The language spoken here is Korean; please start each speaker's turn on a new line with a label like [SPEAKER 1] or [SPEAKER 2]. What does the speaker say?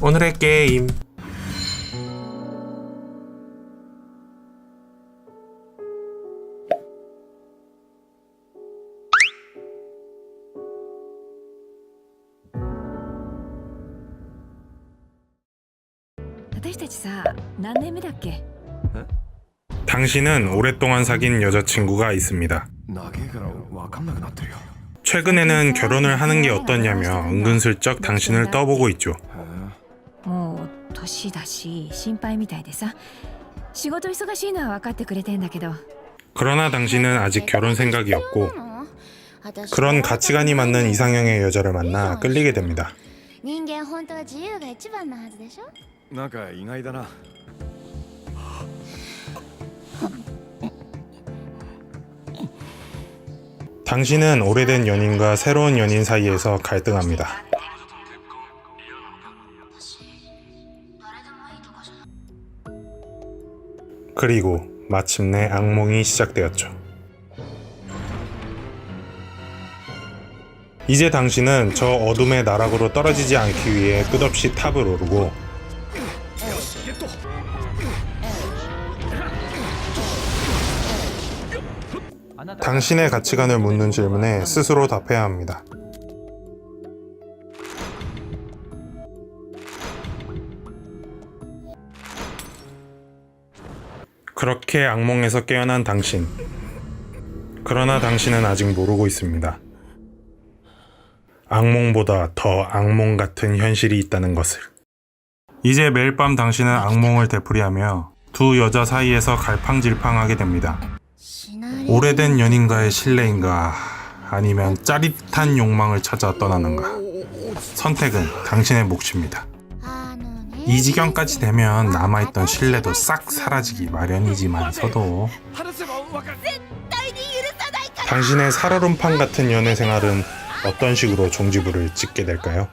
[SPEAKER 1] 오늘의 게임 당신은 오랫동안 사귄 여자친구가 있습니다. 최근에는 결혼을 하는 게 어떠냐며 은근슬쩍 당신을 떠보고 있죠.
[SPEAKER 2] へえ
[SPEAKER 3] もう年だし心配みたいでさ仕事忙しいのは分かってくれてんだけど
[SPEAKER 1] 그러나 당신은 아직 결혼 생각이 없고 그런 가치관이 맞는 이상형의 여자를 만나 끌리게 됩니다.
[SPEAKER 4] 人間本当は自由が一番なはずでしょ
[SPEAKER 2] なんか意外だな
[SPEAKER 1] 당신은 오래된 연인과 새로운 연인 사이에서 갈등합니다. 그리고 마침내 악몽이 시작되었죠. 이제 당신은 저 어둠의 나락으로 떨어지지 않기 위해 끝없이 탑을 오르고 당신의 가치관을 묻는 질문에 스스로 답해야 합니다. 그렇게 악몽에서 깨어난 당신. 그러나 당신은 아직 모르고 있습니다. 악몽보다 더 악몽 같은 현실이 있다는 것을. 이제 매일 밤 당신은 악몽을 되풀이하며 두 여자 사이에서 갈팡질팡하게 됩니다. 오래된 연인과의 신뢰인가, 아니면 짜릿한 욕망을 찾아 떠나는가. 선택은 당신의 몫입니다. 이 지경까지 되면 남아있던 신뢰도 싹 사라지기 마련이지만서도 당신의 살얼음판 같은 연애 생활은 어떤 식으로 종지부를 찍게 될까요?